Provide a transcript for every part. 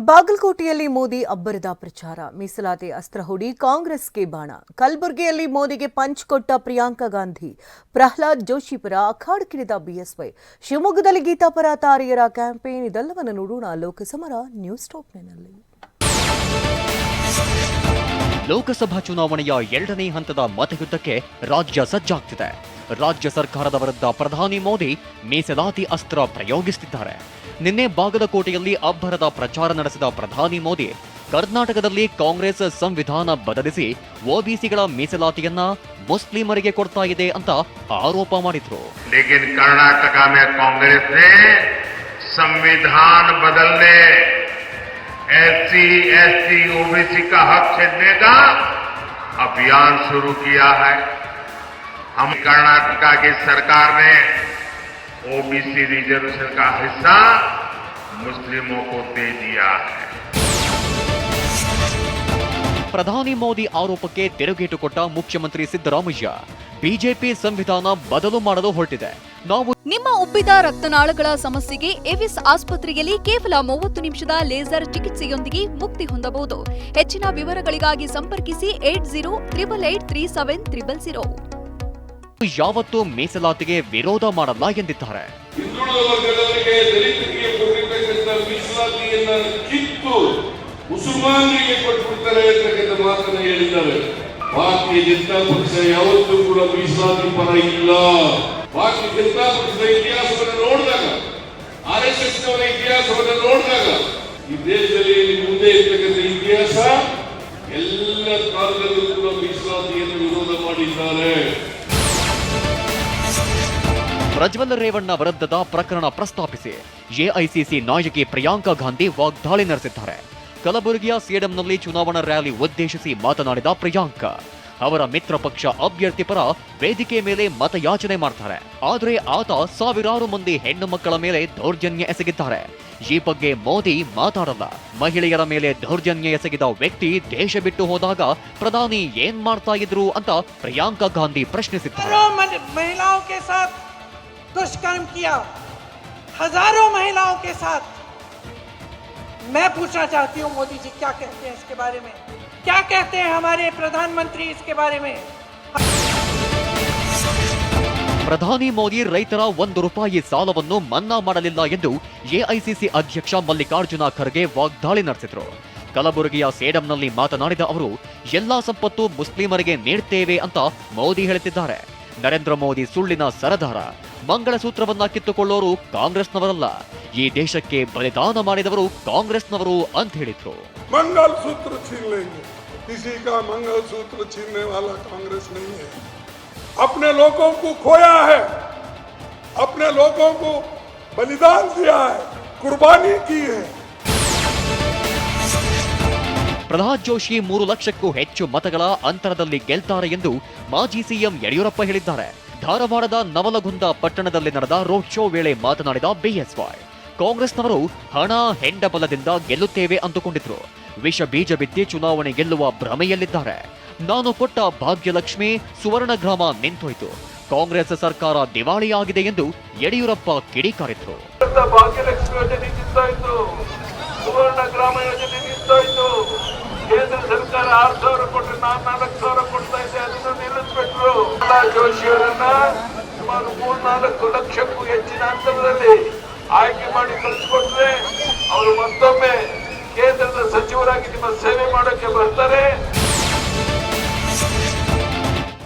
ಬಾಗಲಕೋಟೆಯಲ್ಲಿ ಮೋದಿ ಅಬ್ಬರದ ಪ್ರಚಾರ. ಮೀಸಲಾತಿ ಅಸ್ತ್ರ ಹೂಡಿ ಕಾಂಗ್ರೆಸ್ಗೆ ಬಾಣ. ಕಲಬುರಗಿಯಲ್ಲಿ ಮೋದಿಗೆ ಪಂಚ್ ಕೊಟ್ಟ ಪ್ರಿಯಾಂಕಾ ಗಾಂಧಿ. ಪ್ರಹ್ಲಾದ್ ಜೋಶಿ ಪರ ಅಖಾಡಕ್ಕಿಳಿದ ಬಿಎಸ್ವೈ. ಶಿವಮೊಗ್ಗದಲ್ಲಿ ಗೀತಾ ಪರ ತಾರೆಯರ ಕ್ಯಾಂಪೇನ್. ಇದೆಲ್ಲವನ್ನು ನೋಡೋಣ ಲೋಕಸಮರ ನ್ಯೂಸ್ ಟಾಪ್ನಲ್ಲಿ ಲೋಕಸಭಾ ಚುನಾವಣೆಯ ಎರಡನೇ ಹಂತದ ಮತಯುದ್ಧಕ್ಕೆ ರಾಜ್ಯ ಸಜ್ಜಾಗ್ತಿದೆ. ರಾಜ್ಯ ಸರ್ಕಾರದ ವಿರುದ್ಧ ಪ್ರಧಾನಿ ಮೋದಿ ಮೀಸಲಾತಿ ಅಸ್ತ್ರ ಪ್ರಯೋಗಿಸುತ್ತಿದ್ದಾರೆ ನಿನ್ನೆ ಬಾಗಲಕೋಟೆಯಲ್ಲಿ ಅಬ್ಬರದ ಪ್ರಚಾರ ನಡೆಸಿದ ಪ್ರಧಾನಿ ಮೋದಿ ಕರ್ನಾಟಕದಲ್ಲಿ ಕಾಂಗ್ರೆಸ್ ಸಂವಿಧಾನ ಬದಲಿಸಿ ಒಬಿಸಿಗಳ ಮೀಸಲಾತಿಯನ್ನ ಮುಸ್ಲಿಮರಿಗೆ ಕೊಡ್ತಾ ಇದೆ ಅಂತ ಆರೋಪ ಮಾಡಿದ್ರು. ಕರ್ನಾಟಕ ಸಂವಿಧಾನ ಬದಲನೆ एससी एसटी ओबीसी का हक छीनने का अभियान शुरू किया है हम कर्नाटका की सरकार ने ओबीसी रिजर्वेशन का हिस्सा मुस्लिमों को दे दिया है ಪ್ರಧಾನಿ ಮೋದಿ ಆರೋಪಕ್ಕೆ ತಿರುಗೇಟು ಕೊಟ್ಟ ಮುಖ್ಯಮಂತ್ರಿ ಸಿದ್ದರಾಮಯ್ಯ ಬಿಜೆಪಿ ಸಂವಿಧಾನ ಬದಲು ಮಾಡಲು ಹೊರಟಿದೆ ನಾವು ನಿಮ್ಮ ಉಬ್ಬಿದ ರಕ್ತನಾಳಗಳ ಸಮಸ್ಯೆಗೆ ಎವಿಸ್ ಆಸ್ಪತ್ರೆಯಲ್ಲಿ ಕೇವಲ ಮೂವತ್ತು ನಿಮಿಷದ ಲೇಸರ್ ಚಿಕಿತ್ಸೆಯೊಂದಿಗೆ ಮುಕ್ತಿ ಹೊಂದಬಹುದು. ಹೆಚ್ಚಿನ ವಿವರಗಳಿಗಾಗಿ ಸಂಪರ್ಕಿಸಿ eight zero triple eight three seven triple zero. ಯಾವತ್ತೂ ಮೀಸಲಾತಿಗೆ ವಿರೋಧ ಮಾಡಲ್ಲ ಎಂದಿದ್ದಾರೆ. ಮುಸಲ್ಮಾನರಿಗೆ ಕೊಟ್ಬಿಡ್ತಾರೆ ಅಂತಕ್ಕಂಥ ಮಾತನ್ನ ಹೇಳಿದ್ದಾರೆ. ಭಾರತೀಯ ಜನತಾ ಪಕ್ಷ ಯಾವತ್ತೂ ಕೂಡ ಮೀಸಲಾತಿ ಪರ ಇಲ್ಲ. ಭಾರತೀಯ ಜನತಾ ಪಕ್ಷದ ಇತಿಹಾಸವನ್ನು ನೋಡಿದಾಗ, ಆರ್ ಎಸ್ ಎಸ್ ನವರ ಇತಿಹಾಸವನ್ನು ನೋಡಿದಾಗ, ಈ ದೇಶದಲ್ಲಿ ಮುಂದೆ ಇರ್ತಕ್ಕಂಥ ಇತಿಹಾಸ ಎಲ್ಲ ಕಾಲದಲ್ಲೂ ಕೂಡ ಮೀಸಲಾತಿಯನ್ನು ವಿರೋಧ ಮಾಡಿದ್ದಾರೆ. ಪ್ರಜ್ವಲ್ ರೇವಣ್ಣ ವಿರುದ್ಧದ ಪ್ರಕರಣ ಪ್ರಸ್ತಾಪಿಸಿ ಎಐಸಿಸಿ ನಾಯಕಿ ಪ್ರಿಯಾಂಕಾ ಗಾಂಧಿ ವಾಗ್ದಾಳಿ ನಡೆಸಿದ್ದಾರೆ. ಕಲಬುರಗಿಯ ಸಿಎಂನಲ್ಲಿ ಚುನಾವಣಾ ರ್ಯಾಲಿ ಉದ್ದೇಶಿಸಿ ಮಾತನಾಡಿದ ಪ್ರಿಯಾಂಕಾ ಅವರ ಮಿತ್ರ ಪಕ್ಷ ಅಭ್ಯರ್ಥಿ ಪರ ವೇದಿಕೆ ಮೇಲೆ ಮತಯಾಚನೆ ಮಾಡ್ತಾರೆ ಆದ್ರೆ ಆತ ಸಾವಿರಾರು ಮಂದಿ ಹೆಣ್ಣು ಮಕ್ಕಳ ಮೇಲೆ ದೌರ್ಜನ್ಯ ಎಸಗಿದ್ದಾರೆ ಈ ಬಗ್ಗೆ ಮೋದಿ ಮಾತಾಡಲ್ಲ ಮಹಿಳೆಯರ ಮೇಲೆ ದೌರ್ಜನ್ಯ ಎಸಗಿದ ವ್ಯಕ್ತಿ ದೇಶ ಬಿಟ್ಟು ಹೋದಾಗ ಪ್ರಧಾನಿ ಏನ್ ಮಾಡ್ತಾ ಇದ್ರು ಅಂತ ಪ್ರಿಯಾಂಕಾ ಗಾಂಧಿ ಪ್ರಶ್ನಿಸಿದ್ದಾರೆ हजारों मन- महिलाओं के साथ दुष्कर्म किया हजारों महिलाओं के साथ मैं पूछना चाहती हूँ मोदी जी क्या कहते हैं इसके बारे में क्या कहते हैं हमारे प्रधानमंत्री इसके बारे में ಪ್ರಧಾನಿ ಮೋದಿ ರೈತರ ಒಂದು ರೂಪಾಯಿ ಸಾಲವನ್ನು ಮನ್ನಾ ಮಾಡಲಿಲ್ಲ ಎಂದು ಎಐಸಿಸಿ ಅಧ್ಯಕ್ಷ ಮಲ್ಲಿಕಾರ್ಜುನ ಖರ್ಗೆ ವಾಗ್ದಾಳಿ ನಡೆಸಿದ್ರು ಕಲಬುರಗಿಯ ಸೇಡಂನಲ್ಲಿ ಮಾತನಾಡಿದ ಅವರು ಎಲ್ಲಾ ಸಂಪತ್ತು ಮುಸ್ಲಿಮರಿಗೆ ನೀಡ್ತೇವೆ ಅಂತ ಮೋದಿ ಹೇಳುತ್ತಿದ್ದಾರೆ ನರೇಂದ್ರ ಮೋದಿ ಸುಳ್ಳಿನ ಸರದಾರ ಮಂಗಳಸೂತ್ರವನ್ನ ಕಿತ್ತುಕೊಳ್ಳೋರು ಕಾಂಗ್ರೆಸ್ನವರಲ್ಲ ಈ ದೇಶಕ್ಕೆ ಬಲಿದಾನ ಮಾಡಿದವರು ಕಾಂಗ್ರೆಸ್ನವರು ಅಂತ ಹೇಳಿದ್ರು मंगल सूत्र छीन लेंगे किसी का मंगल सूत्र छीनने वाला कांग्रेस नहीं है अपने लोगों को खोया है अपने लोगों को बलिदान दिया है कुर्बानी की है ಪ್ರಹ್ಲಾದ್ ಜೋಶಿ ಮೂರು ಲಕ್ಷಕ್ಕೂ ಹೆಚ್ಚು ಮತಗಳ ಅಂತರದಲ್ಲಿ ಗೆಲ್ತಾರೆ ಎಂದು ಮಾಜಿ ಸಿಎಂ ಯಡಿಯೂರಪ್ಪ ಹೇಳಿದ್ದಾರೆ ಧಾರವಾಡದ ನವಲಗುಂದ ಪಟ್ಟಣದಲ್ಲಿ ನಡೆದ ರೋಡ್ ಶೋ ವೇಳೆ ಮಾತನಾಡಿದ ಬಿಎಸ್ವೈ ಕಾಂಗ್ರೆಸ್ನವರು ಹಣ, ಹೆಂಡ ಬಲದಿಂದ ಗೆಲ್ಲುತ್ತೇವೆ ಅಂದುಕೊಂಡಿದ್ರು. ವಿಷ ಬೀಜ ಬಿತ್ತಿ ಚುನಾವಣೆ ಗೆಲ್ಲುವ ಭ್ರಮೆಯಲ್ಲಿದ್ದಾರೆ. ನಾನು ಕೊಟ್ಟ ಭಾಗ್ಯಲಕ್ಷ್ಮಿ ಸುವರ್ಣ ಗ್ರಾಮ ನಿಂತೋಯ್ತು. ಕಾಂಗ್ರೆಸ್ ಸರ್ಕಾರ ದಿವಾಳಿಯಾಗಿದೆ ಎಂದು ಯಡಿಯೂರಪ್ಪ ಕಿಡಿಕಾರಿದ್ರು. ಸರ್ಕಾರ ಕೊಡ್ತಾ ನಿಲ್ಲಿಸ್ಬಿಟ್ರು. ಜೋಶಿಯವರನ್ನ ಸುಮಾರು ಮೂರ್ನಾಲ್ಕು ಲಕ್ಷಕ್ಕೂ ಹೆಚ್ಚಿನ ಅಂತರದಲ್ಲಿ ಆಯ್ಕೆ ಕಳಿಸ್ಕೊಟ್ರೆ ಅವರು ಮತ್ತೊಮ್ಮೆ ಕೇಂದ್ರದ ಸಚಿವರಾಗಿ ನಿಮ್ಮ ಸೇವೆ ಮಾಡೋಕೆ ಬರ್ತಾರೆ.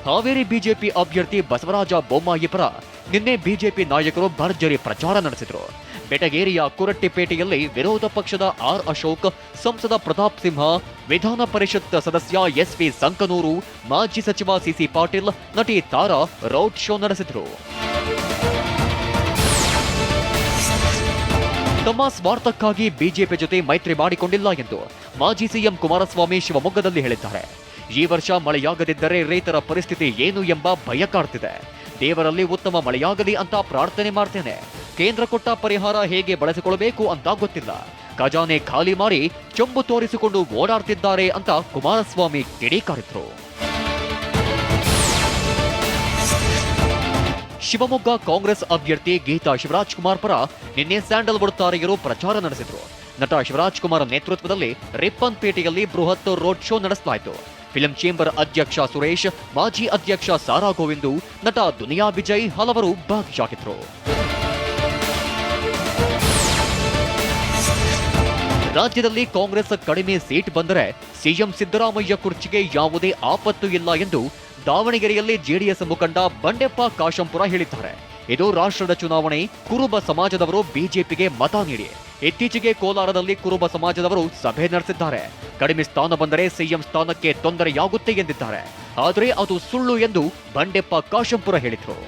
ಹಾವೇರಿ ಬಿಜೆಪಿ ಅಭ್ಯರ್ಥಿ ಬಸವರಾಜ ಬೊಮ್ಮಾಯಿ ಪರ ನಿನ್ನೆ ಬಿಜೆಪಿ ನಾಯಕರು ಭರ್ಜರಿ ಪ್ರಚಾರ ನಡೆಸಿದರು. ಬೆಟಗೇರಿಯ ಕುರಟ್ಟಿಪೇಟೆಯಲ್ಲಿ ವಿರೋಧ ಪಕ್ಷದ ಆರ್ ಅಶೋಕ್, ಸಂಸದ ಪ್ರತಾಪ್ ಸಿಂಹ, ವಿಧಾನ ಪರಿಷತ್ ಸದಸ್ಯ ಎಸ್ವಿ ಸಂಕನೂರು, ಮಾಜಿ ಸಚಿವ ಸಿಸಿ ಪಾಟೀಲ್, ನಟಿ ತಾರಾ ರೋಡ್ ಶೋ ನಡೆಸಿದ್ರು. ತಮ್ಮ ಸ್ವಾರ್ಥಕ್ಕಾಗಿ ಬಿಜೆಪಿ ಜೊತೆ ಮೈತ್ರಿ ಮಾಡಿಕೊಂಡಿಲ್ಲ ಎಂದು ಮಾಜಿ ಸಿಎಂ ಕುಮಾರಸ್ವಾಮಿ ಶಿವಮೊಗ್ಗದಲ್ಲಿ ಹೇಳಿದ್ದಾರೆ. ಈ ವರ್ಷ ಮಳೆಯಾಗದಿದ್ದರೆ ರೈತರ ಪರಿಸ್ಥಿತಿ ಏನು ಎಂಬ ಭಯ ಕಾಡ್ತಿದೆ. ದೇವರಲ್ಲಿ ಉತ್ತಮ ಮಳೆಯಾಗಲಿ ಅಂತ ಪ್ರಾರ್ಥನೆ ಮಾಡ್ತೇನೆ. ಕೇಂದ್ರ ಕೊಟ್ಟ ಪರಿಹಾರ ಹೇಗೆ ಬಳಸಿಕೊಳ್ಳಬೇಕು ಅಂತ ಗೊತ್ತಿಲ್ಲ. ಖಜಾನೆ ಖಾಲಿ ಮಾಡಿ ಚೊಂಬು ತೋರಿಸಿಕೊಂಡು ಓಡಾಡ್ತಿದ್ದಾರೆ ಅಂತ ಕುಮಾರಸ್ವಾಮಿ ಕಿಡಿಕಾರಿದ್ರು. ಶಿವಮೊಗ್ಗ ಕಾಂಗ್ರೆಸ್ ಅಭ್ಯರ್ಥಿ ಗೀತಾ ಶಿವರಾಜ್ ಕುಮಾರ್ ಪರ ನಿನ್ನೆ ಸ್ಯಾಂಡಲ್ವುಡ್ ತಾರೆಯರು ಪ್ರಚಾರ ನಡೆಸಿದ್ರು. ನಟ ಶಿವರಾಜ್ ಕುಮಾರ್ ನೇತೃತ್ವದಲ್ಲಿ ರಿಪ್ಪನ್ಪೇಟೆಯಲ್ಲಿ ಬೃಹತ್ ರೋಡ್ ಶೋ ನಡೆಸಲಾಯಿತು. ಫಿಲಂ ಚೇಂಬರ್ ಅಧ್ಯಕ್ಷ ಸುರೇಶ್, ಮಾಜಿ ಅಧ್ಯಕ್ಷ ಸಾರಾ ಗೋವಿಂದು, ನಟ ದುನಿಯಾ ವಿಜಯ್ ಹಲವರು ಭಾಗಿಯಾಗಿದ್ರು. ರಾಜ್ಯದಲ್ಲಿ ಕಾಂಗ್ರೆಸ್ ಕಡಿಮೆ ಸೀಟ್ ಬಂದರೆ ಸಿಎಂ ಸಿದ್ದರಾಮಯ್ಯ ಕುರ್ಚಿಗೆ ಯಾವುದೇ ಆಪತ್ತು ಇಲ್ಲ ಎಂದು ದಾವಣಗೆರೆಯಲ್ಲಿ ಜೆಡಿಎಸ್ ಮುಖಂಡ ಬಂಡೆಪ್ಪ ಕಾಶಂಪುರ ಹೇಳಿದ್ದಾರೆ. ಇದು ರಾಷ್ಟ್ರದ ಚುನಾವಣೆ, ಕುರುಬ ಸಮಾಜದವರು ಬಿಜೆಪಿಗೆ ಮತ ನೀಡಿ. ಇತ್ತೀಚೆಗೆ ಕೋಲಾರದಲ್ಲಿ ಕುರುಬ ಸಮಾಜದವರು ಸಭೆ ನಡೆಸಿದ್ದಾರೆ. ಕಡಿಮೆ ಸ್ಥಾನ ಬಂದರೆ ಸಿಎಂ ಸ್ಥಾನಕ್ಕೆ ತೊಂದರೆಯಾಗುತ್ತೆ ಎಂದಿದ್ದಾರೆ. ಆದರೆ ಅದು ಸುಳ್ಳು ಎಂದು ಬಂಡೆಪ್ಪ ಕಾಶಂಪುರ ಹೇಳಿದರು.